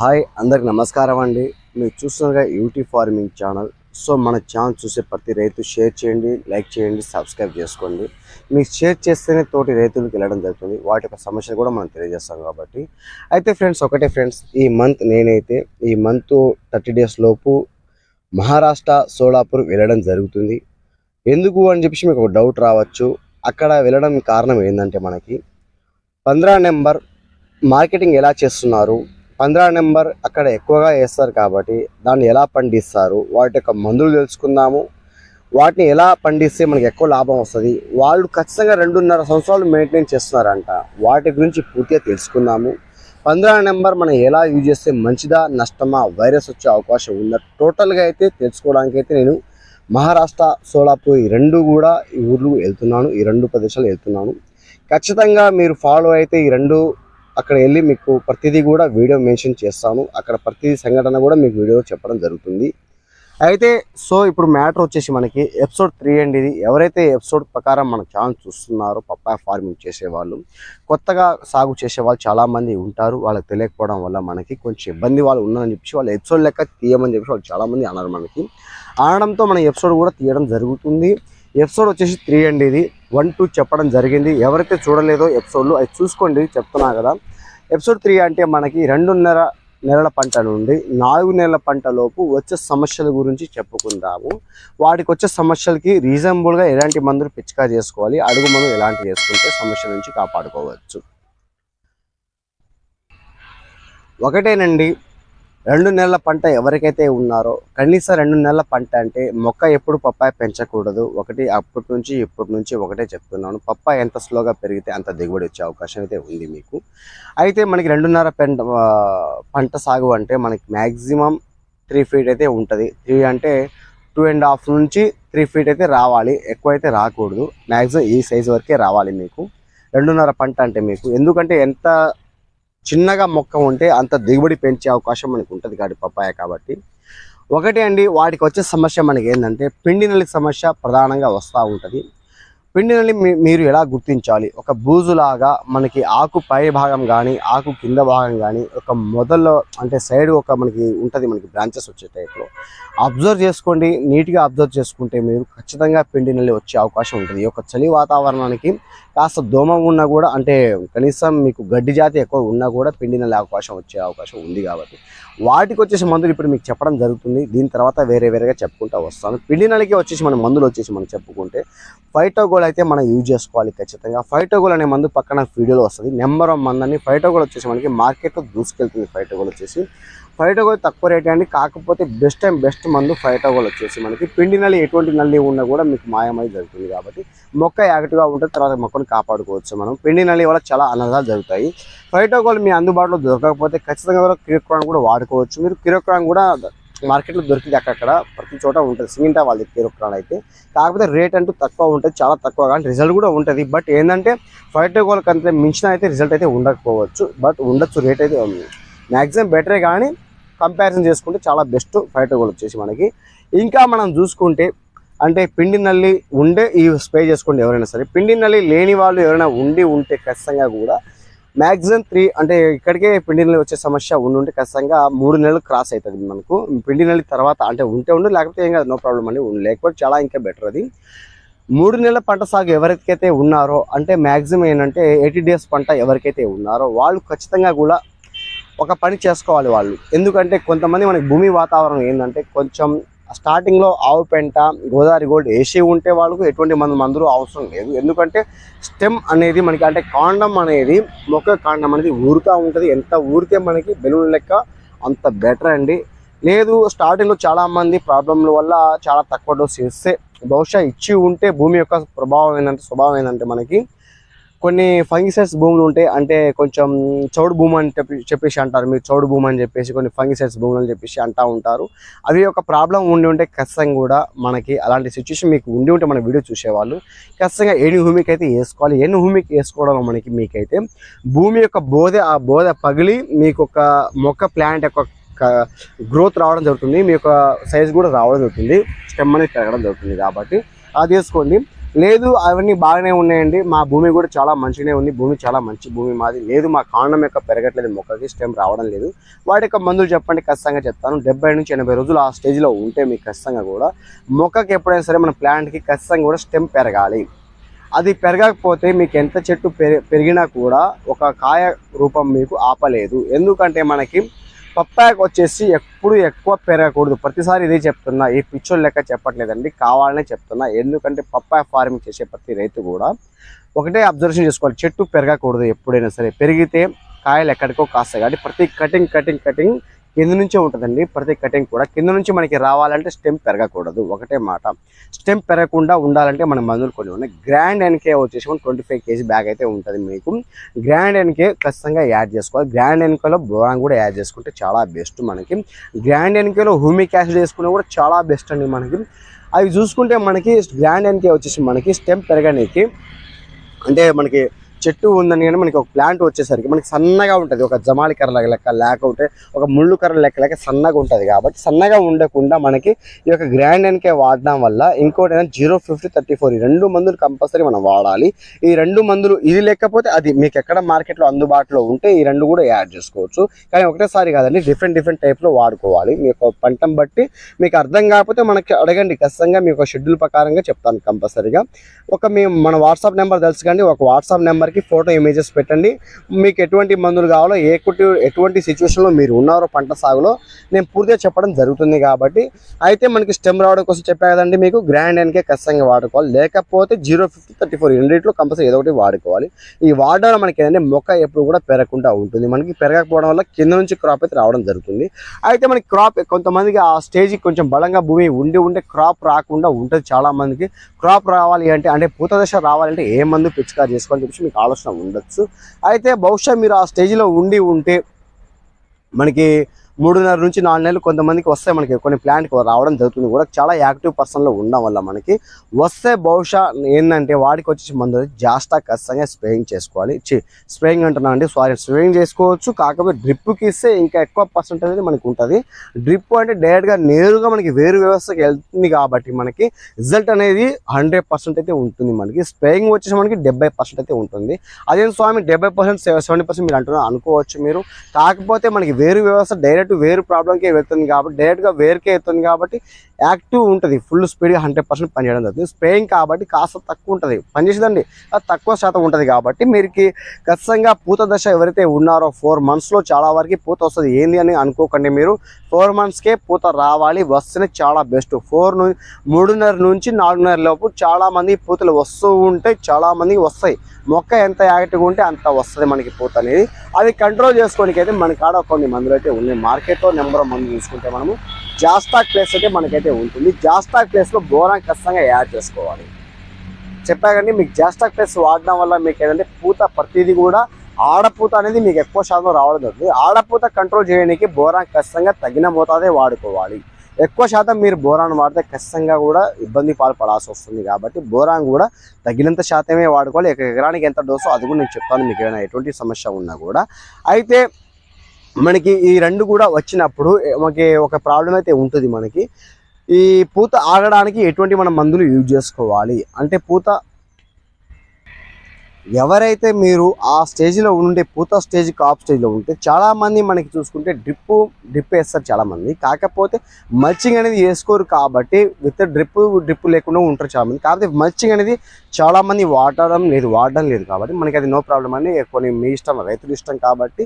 Hi అందరికి నమస్కారం అండి. మీరు చూస్తున్నారుగా యూటీ ఫార్మింగ్ ఛానల్. సో మన ఛానల్ చూసే ప్రతి రైతు షేర్ చేయండి లైక్ చేయండి సబ్స్క్రైబ్ చేసుకోండి. మీరు షేర్ చేస్తేనే తోటి రైతులకు వెళ్ళడం జరుగుతుంది. వాటి యొక్క సమస్యలు కూడా మనం తెలియజేస్తాం కాబట్టి. అయితే ఫ్రెండ్స్ ఒకటే ఫ్రెండ్స్ ఈ మంత్ నేనైతే ఈ మంత్ థర్టీ డేస్ లోపు మహారాష్ట్ర సోలాపూర్ వెళ్ళడం జరుగుతుంది. ఎందుకు అని చెప్పేసి మీకు ఒక డౌట్ రావచ్చు. అక్కడ వెళ్ళడం కారణం ఏంటంటే మనకి పంద్రా నెంబర్ మార్కెటింగ్ ఎలా చేస్తున్నారు? పంద్రా నెంబర్ అక్కడ ఎక్కువగా వేస్తారు కాబట్టి దాన్ని ఎలా పండిస్తారు వాటి యొక్క మందులు తెలుసుకుందాము. వాటిని ఎలా పండిస్తే మనకి ఎక్కువ లాభం వస్తుంది. వాళ్ళు ఖచ్చితంగా రెండున్నర సంవత్సరాలు మెయింటైన్ చేస్తున్నారంట. వాటి గురించి పూర్తిగా తెలుసుకుందాము. పంద్రా నెంబర్ మనం ఎలా యూజ్ చేస్తే మంచిదా నష్టమా వైరస్ వచ్చే అవకాశం ఉందా టోటల్గా అయితే తెలుసుకోవడానికి అయితే నేను మహారాష్ట్ర సోలాపూర్ ఈ రెండు కూడా ఈ ఊర్లు వెళ్తున్నాను ఈ రెండు ప్రదేశాలు వెళ్తున్నాను. ఖచ్చితంగా మీరు ఫాలో అయితే ఈ రెండు అక్కడ వెళ్ళి మీకు ప్రతిదీ కూడా వీడియో మెన్షన్ చేస్తాను. అక్కడ ప్రతి సంఘటన కూడా మీకు వీడియో చెప్పడం జరుగుతుంది. అయితే సో ఇప్పుడు మ్యాటర్ వచ్చేసి మనకి ఎపిసోడ్ త్రీ అండి ఇది. ఎవరైతే ఎపిసోడ్ ప్రకారం మన ఛానల్ చూస్తున్నారో పప్పాయ ఫార్మింగ్ చేసేవాళ్ళు కొత్తగా సాగు చేసే వాళ్ళు చాలామంది ఉంటారు. వాళ్ళకి తెలియకపోవడం వల్ల మనకి కొంచెం ఇబ్బంది వాళ్ళు ఉన్నారని చెప్పి వాళ్ళు ఎపిసోడ్ లెక్క తీయమని చెప్పి వాళ్ళు చాలామంది అన్నారు మనకి. అనడంతో మన ఎపిసోడ్ కూడా తీయడం జరుగుతుంది. ఎపిసోడ్ వచ్చేసి త్రీ అండి ఇది. వన్ టూ చెప్పడం జరిగింది. ఎవరైతే చూడలేదో ఎపిసోడ్లు అది చూసుకోండి చెప్తున్నా కదా. ఎపిసోడ్ త్రీ అంటే మనకి రెండున్నర నెలల పంట నుండి నాలుగు నెలల పంటలోపు వచ్చే సమస్యల గురించి చెప్పుకుందాము. వాటికి వచ్చే సమస్యలకి రీజనబుల్గా ఎలాంటి మందులు పిచ్చికా చేసుకోవాలి అడుగు మందులు ఎలాంటి చేసుకుంటే సమస్యల నుంచి కాపాడుకోవచ్చు. ఒకటేనండి రెండు నెలల పంట ఎవరికైతే ఉన్నారో కనీసం రెండు నెలల పంట అంటే మొక్క ఎప్పుడు పప్పాయ పెంచకూడదు. ఒకటి అప్పటి నుంచి ఇప్పటి నుంచి ఒకటే చెప్తున్నాను. పప్పాయ ఎంత స్లోగా పెరిగితే అంత దిగుబడి వచ్చే అవకాశం అయితే ఉంది మీకు. అయితే మనకి రెండున్నర పెంట పంట సాగు అంటే మనకి మ్యాక్సిమం త్రీ ఫీట్ అయితే ఉంటుంది. త్రీ అంటే టూ అండ్ హాఫ్ నుంచి త్రీ ఫీట్ అయితే రావాలి. ఎక్కువ అయితే రాకూడదు. మ్యాక్సిమం ఈ సైజ్ వరకే రావాలి మీకు. రెండున్నర పంట అంటే మీకు. ఎందుకంటే ఎంత చిన్నగా మొక్క ఉంటే అంత దిగుబడి పెంచే అవకాశం మనకు ఉంటుంది కాబట్టి పప్పాయ కాబట్టి. ఒకటి అండి వాటికి వచ్చే సమస్య మనకి ఏంటంటే పిండి నల్లి సమస్య ప్రధానంగా వస్తూ ఉంటుంది. పిండి నల్లి మీ- మీరు ఎలా గుర్తించాలి? ఒక బూజులాగా మనకి ఆకు పై భాగం కానీ ఆకు కింద భాగం కానీ ఒక మొదల్లో అంటే సైడ్ ఒక మనకి ఉంటుంది మనకి బ్రాంచెస్ వచ్చే టైప్లో అబ్జర్వ్ చేసుకోండి నీట్గా అబ్జర్వ్ చేసుకుంటే మీరు ఖచ్చితంగా పిండి నల్లి వచ్చే అవకాశం ఉంటుంది. ఈ యొక్క చలి వాతావరణానికి కాస్త దోమ ఉన్నా కూడా అంటే కనీసం మీకు గడ్డి జాతి ఎక్కువ ఉన్నా కూడా పిండి నల్లి అవకాశం వచ్చే అవకాశం ఉంది కాబట్టి. వాటికి వచ్చేసి మందులు ఇప్పుడు మీకు చెప్పడం జరుగుతుంది. దీని తర్వాత వేరే వేరేగా చెప్పుకుంటూ వస్తాను. పిండి నల్లికి వచ్చేసి మన మందులు వచ్చేసి మనం చెప్పుకుంటే ఫైటోగోల్ అయితే మనం యూజ్ చేసుకోవాలి ఖచ్చితంగా. ఫైటోగోల్ అనే మందు పక్కన వీడియోలో వస్తుంది. నెంబర్ వన్ మందని ఫైటోగోల్ వచ్చేసి మనకి మార్కెట్లో దూసుకెళ్తుంది ఫైటోగోల్ వచ్చేసి. ఫైటోగోల్ తక్కువ రేట్ అండి. కాకపోతే బెస్ట్ అండ్ బెస్ట్ మందు ఫైటోగోల్ వచ్చేసి మనకి. పిండి నల్లి ఎటువంటి నల్లి ఉన్నా కూడా మీకు మాయమై జరుగుతుంది కాబట్టి. మొక్క యాక్టివ్గా ఉంటుంది తర్వాత మొక్కను కాపాడుకోవచ్చు మనం. పిండి నల్లి వల్ల చాలా అనర్థాలు జరుగుతాయి. ఫైటోగోల్ మీ అందుబాటులో దొరకకపోతే ఖచ్చితంగా కూడా కిరోక్రాన్ కూడా వాడుకోవచ్చు. మీరు కిరోక్రాన్ కూడా మార్కెట్లో దొరికింది అక్కడక్కడ. ప్రతి చోట ఉంటుంది. సింగింటా వాళ్ళది కిరోక్రాన్ అయితే. కాకపోతే రేట్ అంటూ తక్కువ ఉంటుంది చాలా తక్కువ. కానీ రిజల్ట్ కూడా ఉంటుంది. బట్ ఏంటంటే ఫైటోగోల్ కంటే మించిన అయితే రిజల్ట్ అయితే ఉండకపోవచ్చు. బట్ ఉండొచ్చు రేట్ అయితే మ్యాక్సిమం బెటరే కానీ కంపారిజన్ చేసుకుంటే చాలా బెస్ట్ ఫైటోగోల్ వచ్చేసి మనకి. ఇంకా మనం చూసుకుంటే అంటే పిండి నల్లి ఉండే ఈ స్ప్రే చేసుకోండి ఎవరైనా సరే. పిండి నల్లి లేని వాళ్ళు ఎవరైనా ఉండి ఉంటే ఖచ్చితంగా కూడా మ్యాక్సిమం త్రీ అంటే ఇక్కడికే పిండి నెల వచ్చే సమస్య ఉండి ఉంటే ఖచ్చితంగా మూడు నెలలు క్రాస్ అవుతుంది మనకు. పిండి నెల తర్వాత అంటే ఉంటే ఉండు లేకపోతే ఏం కాదు నో ప్రాబ్లం అండి లేకపోతే చాలా ఇంకా బెటర్ అది. మూడు నెలల పంట సాగు ఎవరికైతే ఉన్నారో అంటే మ్యాక్సిమం ఏంటంటే ఎయిటీ డేస్ పంట ఎవరికైతే ఉన్నారో వాళ్ళు ఖచ్చితంగా కూడా ఒక పని చేసుకోవాలి వాళ్ళు. ఎందుకంటే కొంతమంది మనకి భూమి వాతావరణం ఏంటంటే కొంచెం స్టార్టింగ్లో ఆవు పెంట గోదావరి గోల్డ్ వేసి ఉంటే వాళ్ళకు ఎటువంటి మందు మందులు అవసరం లేదు. ఎందుకంటే స్టెమ్ అనేది మనకి అంటే కాండం అనేది మొక్క కాండం అనేది ఊరుతూ ఉంటుంది. ఎంత ఊరితే మనకి బెలూన్ లెక్క అంత బెటర్ అండి. లేదు స్టార్టింగ్లో చాలా మంది ప్రాబ్లంల వల్ల చాలా తక్కువ డోస్ ఇస్తే బహుశా ఇచ్చి ఉంటే భూమి యొక్క ప్రభావం ఏంటంటే స్వభావం ఏంటంటే మనకి కొన్ని ఫంగిసైడ్స్ భూములు ఉంటాయి అంటే కొంచెం చౌడు భూమి అని చెప్పి చెప్పేసి అంటారు. మీరు చౌడు భూమి అని చెప్పేసి కొన్ని ఫంగిసైడ్స్ భూములు అని చెప్పేసి అంటూ ఉంటారు. అవి ఒక ప్రాబ్లం ఉండి ఉంటే ఖచ్చితంగా కూడా మనకి అలాంటి సిచ్యువేషన్ మీకు ఉండి ఉంటే మన వీడియో చూసేవాళ్ళు ఖచ్చితంగా ఎన్ని భూమికి అయితే వేసుకోవాలి. ఎన్ని భూమికి వేసుకోవడం మనకి మీకైతే భూమి యొక్క బోధ ఆ బోధ పగిలి మీకు ఒక మొక్క ప్లాంట్ యొక్క గ్రోత్ రావడం జరుగుతుంది. మీ యొక్క సైజ్ కూడా రావడం జరుగుతుంది. స్టెమ్ అనేది పెరగడం జరుగుతుంది కాబట్టి అది వేసుకోండి. లేదు అవన్నీ బాగానే ఉన్నాయండి. మా భూమి కూడా చాలా మంచిగానే ఉంది. భూమి చాలా మంచి భూమి మాది. లేదు మా కాండం యొక్క పెరగట్లేదు మొక్కకి స్టెమ్ రావడం లేదు. వాటి యొక్క మందులు చెప్పండి ఖచ్చితంగా చెప్తాను. డెబ్బై నుంచి ఎనభై రోజులు ఆ స్టేజ్లో ఉంటే మీకు ఖచ్చితంగా కూడా మొక్కకి ఎప్పుడైనా సరే మన ప్లాంట్కి ఖచ్చితంగా కూడా స్టెమ్ పెరగాలి. అది పెరగకపోతే మీకు ఎంత చెట్టు పెరిగినా కూడా ఒక కాయ రూపం మీకు ఆపలేదు. ఎందుకంటే మనకి పప్పాయకు వచ్చేసి ఎప్పుడు ఎక్కువ పెరగకూడదు. ప్రతిసారి ఇదే చెప్తున్నా. ఈ పిచ్చోళ్ళు లెక్క చెప్పట్లేదండి. కావాలనే చెప్తున్నా. ఎందుకంటే పప్పాయ ఫార్మింగ్ చేసే ప్రతి రైతు కూడా ఒకటే అబ్జర్వేషన్ చేసుకోవాలి. చెట్టు పెరగకూడదు ఎప్పుడైనా సరే. పెరిగితే కాయలు ఎక్కడికో కాస్తాయి. కాబట్టి ప్రతి కటింగ్ కటింగ్ కటింగ్ కింద నుంచే ఉంటుందండి. ప్రతి కటింగ్ కూడా కింద నుంచి మనకి రావాలంటే స్టెమ్ పెరగకూడదు. ఒకటే మాట. స్టెమ్ పెరగకుండా ఉండాలంటే మన మందులు కొన్ని ఉన్నాయి. గ్రాండ్ ఎన్కే వచ్చేసి ట్వంటీ ఫైవ్ కేజీ బ్యాగ్ అయితే ఉంటుంది మీకు. గ్రాండ్ ఎన్కే ఖచ్చితంగా యాడ్ చేసుకోవాలి. గ్రాండ్ ఎన్కేలో బోరాన్ కూడా యాడ్ చేసుకుంటే చాలా బెస్ట్ మనకి. గ్రాండ్ ఎన్కేలో హ్యూమిక్ యాసిడ్ వేసుకున్నా కూడా చాలా బెస్ట్ అండి మనకి. అవి చూసుకుంటే మనకి గ్రాండ్ ఎన్కే వచ్చేసి మనకి స్టెమ్ పెరగడానికి అంటే మనకి చెట్టు ఉందని కానీ మనకి ఒక ప్లాంట్ వచ్చేసరికి మనకి సన్నగా ఉంటుంది. ఒక జమాలి కర్ర లెక్క లేకపోతే ఒక ముళ్ళు కర్ర లెక్క లెక్క సన్నగా ఉంటుంది కాబట్టి సన్నగా ఉండకుండా మనకి ఈ యొక్క గ్రాండ్ ఎన్కే వాడడం వల్ల ఇంకోటి ఏంటంటే జీరో ఫిఫ్టీ థర్టీ ఫోర్ ఈ రెండు మందులు కంపల్సరీ మనం వాడాలి. ఈ రెండు మందులు ఇది లేకపోతే అది మీకు ఎక్కడ మార్కెట్లో అందుబాటులో ఉంటే ఈ రెండు కూడా యాడ్ చేసుకోవచ్చు. కానీ ఒకటేసారి కాదండి డిఫరెంట్ డిఫరెంట్ టైప్లో వాడుకోవాలి. మీ యొక్క పంటను బట్టి మీకు అర్థం కాకపోతే మనకి అడగండి. ఖచ్చితంగా మీకు షెడ్యూల్ ప్రకారంగా చెప్తాను కంపల్సరీగా. ఒక మీ మన వాట్సాప్ నెంబర్ తెలుసు కానీ ఒక వాట్సాప్ నెంబర్ నెంబర్కి ఫోటో ఇమేజెస్ పెట్టండి. మీకు ఎటువంటి మందులు కావాలో ఏ కుటి ఎటువంటి సిచ్యువేషన్లో మీరు ఉన్నారో పంట సాగులో నేను పూర్తిగా చెప్పడం జరుగుతుంది కాబట్టి. అయితే మనకి స్టెమ్ రావడం కోసం చెప్పా కదండి మీకు గ్రాండ్ ఎన్కే ఖచ్చితంగా వాడుకోవాలి. లేకపోతే జీరో ఫిఫ్టీ థర్టీ ఫోర్ రెండింటిలో కంపల్సరీ ఏదో ఒకటి వాడుకోవాలి. ఈ వాడడం వల్ల మనకి ఏంటంటే మొక్క ఎప్పుడు కూడా పెరగకుండా ఉంటుంది. మనకి పెరగకపోవడం వల్ల కింద నుంచి క్రాప్ అయితే రావడం జరుగుతుంది. అయితే మనకి క్రాప్ కొంతమందికి ఆ స్టేజ్కి కొంచెం బలంగా భూమి ఉండి ఉంటే క్రాప్ రాకుండా ఉంటుంది చాలా మందికి క్రాప్ రావాలి అంటే అంటే పూత దశ రావాలంటే ఏ మందు పిచికారి చేసుకోవాలని చెప్పి మీకు ఆలోచన ఉండొచ్చు. అయితే బహుశా మీరు ఆ స్టేజ్లో ఉండి ఉంటే మనకి మూడున్నర నుంచి నాలుగు నెలలు కొంతమందికి వస్తే మనకి కొన్ని ప్లాంట్కి రావడం జరుగుతుంది కూడా. చాలా యాక్టివ్ పర్సన్లో ఉండడం వల్ల మనకి వస్తే బహుశా ఏంటంటే వాడికి వచ్చేసి మందు జాస్టా ఖచ్చితంగా స్ప్రేయింగ్ చేసుకోవాలి. స్ప్రేయింగ్ అంటున్నా అండి సారీ స్ప్రేయింగ్ చేసుకోవచ్చు కాకపోతే డ్రిప్కి ఇస్తే ఇంకా ఎక్కువ పర్సెంటేజ్ మనకి ఉంటుంది. డ్రిప్ అంటే డైరెక్ట్గా నేరుగా మనకి వేరు వ్యవస్థకి వెళ్తుంది కాబట్టి మనకి రిజల్ట్ అనేది హండ్రెడ్ పర్సెంట్ అయితే ఉంటుంది మనకి. స్ప్రేయింగ్ వచ్చేసి మనకి డెబ్బై పర్సెంట్ అయితే ఉంటుంది. అదే స్వామి? డెబ్బై పర్సెంట్ సెవెంటీ పర్సెంట్ మీరు అంటున్నారు అనుకోవచ్చు మీరు. కాకపోతే మనకి వేరు వ్యవస్థ డైరెక్ట్ వేరు ప్రాబ్లంకే వెళ్తుంది కాబట్టి డైరెక్ట్గా వేరుకే వెళ్తుంది కాబట్టి యాక్టివ్ ఉంటుంది. ఫుల్ స్పీడ్గా హండ్రెడ్ పర్సెంట్ పనిచేయడం జరుగుతుంది. స్ప్రేయింగ్ కాబట్టి కాస్త తక్కువ ఉంటుంది. పనిచేసేదండి అది తక్కువ శాతం ఉంటుంది కాబట్టి మీరుకి ఖచ్చితంగా పూత దశ ఎవరైతే ఉన్నారో ఫోర్ మంత్స్లో చాలా వరకు పూత వస్తుంది. ఏంది అని అనుకోకండి మీరు. ఫోర్ మంత్స్కే పూత రావాలి. వస్తేనే చాలా బెస్ట్. ఫోర్ మూడున్నర నుంచి నాలుగున్నర లోపు చాలా మంది పూతలు వస్తూ ఉంటే చాలామందికి వస్తాయి. మొక్క ఎంత యాక్టివ్గా ఉంటే అంత వస్తుంది మనకి పూత అనేది. అది కంట్రోల్ చేసుకోవడానికి అయితే మన కాడ కొన్ని మందులు అయితే ఉన్నాయి. మార్కెట్లో నెంబర్ మనం చూసుకుంటే మనము జాస్టాక్ ప్లేస్ అయితే మనకైతే ఉంటుంది. జాస్టాక్ ప్లేస్లో బోరాన్ ఖచ్చితంగా యాడ్ చేసుకోవాలి. చెప్పాకండి మీకు జాస్టాక్ ప్లేస్ వాడడం వల్ల మీకు ఏంటంటే పూత ప్రతిదీ కూడా ఆడపూత అనేది మీకు ఎక్కువ శాతం రావడం జరుగుతుంది. ఆడపూత కంట్రోల్ చేయడానికి బోరాన్ ఖచ్చితంగా తగిన మోతాదే వాడుకోవాలి. ఎక్కువ శాతం మీరు బోరాన్ వాడితే ఖచ్చితంగా కూడా ఇబ్బంది పాల్పడాల్సి వస్తుంది కాబట్టి బోరాన్ కూడా తగినంత శాతమే వాడుకోవాలి. ఎకరానికి ఎంత డోసో అది కూడా నేను చెప్తాను. మీకు ఏమైనా ఎటువంటి సమస్య ఉన్నా కూడా. అయితే మనకి ఈ రెండు కూడా వచ్చినప్పుడు మనకి ఒక ప్రాబ్లం అయితే ఉంటుంది మనకి. ఈ పూత ఆగడానికి ఎటువంటి మనం మందులు యూజ్ చేసుకోవాలి? అంటే పూత ఎవరైతే మీరు ఆ స్టేజ్లో ఉండే పూత స్టేజ్ కాప్ స్టేజ్లో ఉంటే చాలామంది మనకి చూసుకుంటే డ్రిప్ డ్రిప్ వేస్తారు చాలామంది కాకపోతే మల్చింగ్ అనేది వేసుకోరు కాబట్టి విత్ డ్రిప్ డ్రిప్ లేకుండా ఉంటారు చాలా మంది. కాకపోతే మల్చింగ్ అనేది చాలామంది వాడడం లేదు వాడడం లేదు కాబట్టి మనకి అది నో ప్రాబ్లం అని కొన్ని మీ ఇష్టం రైతులు ఇష్టం కాబట్టి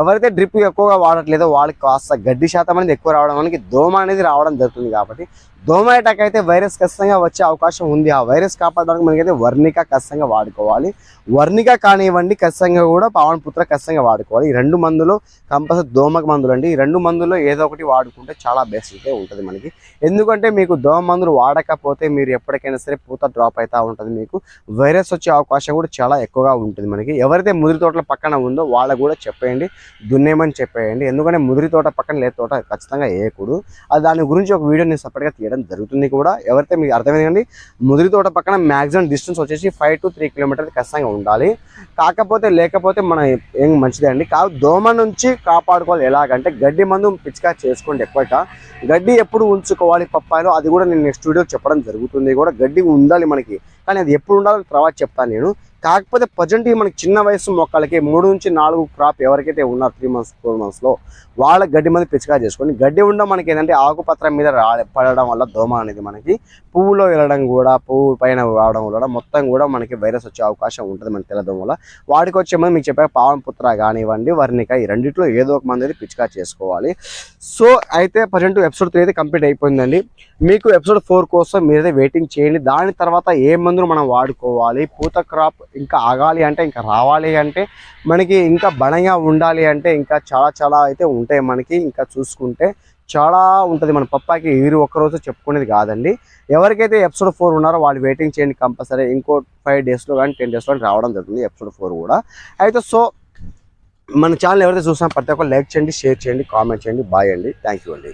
ఎవరైతే డ్రిప్ ఎక్కువగా వాడట్లేదో వాళ్ళకి కాస్త గడ్డి శాతం అనేది ఎక్కువ రావడం మనకి దోమ అనేది రావడం జరుగుతుంది కాబట్టి దోమ అటాక్ అయితే వైరస్ ఖచ్చితంగా వచ్చే అవకాశం ఉంది. ఆ వైరస్ కాపాడడానికి మనకైతే వర్ణిక ఖచ్చితంగా వాడుకోవాలి. వర్ణిక కానివ్వండి ఖచ్చితంగా కూడా పవన్ పుత్ర ఖచ్చితంగా వాడుకోవాలి. ఈ రెండు మందులు కంపల్సరీ దోమక మందులు అండి ఈ రెండు మందుల్లో ఏదో ఒకటి వాడుకుంటే చాలా బెస్ట్ అయితే ఉంటుంది మనకి. ఎందుకంటే మీకు దోమ మందులు వాడకపోతే మీరు ఎప్పటికైనా సరే పూత డ్రాప్ అవుతూ ఉంటుంది మీకు. వైరస్ వచ్చే అవకాశం కూడా చాలా ఎక్కువగా ఉంటుంది మనకి. ఎవరైతే ముదిరి తోటల పక్కన ఉందో వాళ్ళకు కూడా చెప్పేయండి దున్నేమని చెప్పేయండి. ఎందుకంటే ముదిరి తోట పక్కన లేత తోట ఖచ్చితంగా వేయకూడదు. అది దాని గురించి ఒక వీడియో నేను సపరేట్గా తీయడం జరుగుతుంది కూడా. ఎవరైతే మీకు అర్థమైందండి ముదిరి తోట పక్కన మ్యాక్సిమం డిస్టెన్స్ వచ్చేసి ఫైవ్ టు త్రీ కిలోమీటర్ ఖచ్చితంగా ఉండాలి. కాకపోతే లేకపోతే మనం ఏం మంచిదే అండి. కా దోమ నుంచి కాపాడుకోవాలి. ఎలాగంటే గడ్డి మందు పిచ్చికా చేసుకోండి ఎక్కువగా గడ్డి ఎప్పుడు ఉంచుకోవాలి పప్పాయిలో అది కూడా నేను నెక్స్ట్ వీడియో చెప్పడం జరుగుతుంది. కూడా గడ్డి ఉండాలి మనకి. కానీ అది ఎప్పుడు ఉండాలో తర్వాత చెప్తాను నేను. కాకపోతే ప్రజెంట్ మనకి చిన్న వయసు మొక్కలకి మూడు నుంచి నాలుగు క్రాప్ ఎవరికైతే ఉన్నారు త్రీ మంత్స్ ఫోర్ మంత్స్లో వాళ్ళ గడ్డి మీద పిచ్చిగా చేసుకొని గడ్డి ఉండడం మనకి ఏంటంటే ఆకుపత్రం మీద పడడం వల్ల దోమ అనేది మనకి పువ్వులో వెళ్ళడం కూడా పువ్వు పైన రావడం వల్ల మొత్తం కూడా మనకి వైరస్ వచ్చే అవకాశం ఉంటుంది మనకి తెల్లదోమ వల్ల. వాటికి వచ్చే మంది మీకు చెప్పారు పావన్ పుత్ర కానివ్వండి వర్ణిక ఈ రెండిట్లో ఏదో ఒక మంది అయితే పిచ్చిగా చేసుకోవాలి. సో అయితే ప్రజెంట్ ఎపిసోడ్ త్రీ అయితే కంప్లీట్ అయిపోయిందండి. మీకు ఎపిసోడ్ ఫోర్ కోసం మీరైతే వెయిటింగ్ చేయండి. దాని తర్వాత ఏ మందులు మనం వాడుకోవాలి? పూత క్రాప్ ఇంకా ఆగాలి అంటే ఇంకా రావాలి అంటే మనకి ఇంకా బలంగా ఉండాలి అంటే ఇంకా చాలా చాలా అయితే ఉంటాయి మనకి. ఇంకా చూసుకుంటే చాలా ఉంటుంది. మన పప్పాకి వీరు ఒక్కరోజు చెప్పుకునేది కాదండి. ఎవరికైతే ఎపిసోడ్ ఫోర్ ఉన్నారో వాళ్ళు వెయిటింగ్ చేయండి కంపల్సరీ. ఇంకో ఫైవ్ డేస్లో కానీ టెన్ డేస్లో రావడం జరుగుతుంది ఎపిసోడ్ ఫోర్ కూడా. అయితే సో మన ఛానల్ ఎవరైతే చూసినా ప్రతి ఒక్క లైక్ చేయండి షేర్ చేయండి కామెంట్ చేయండి బాయ్ అండి. థ్యాంక్ యూ అండి.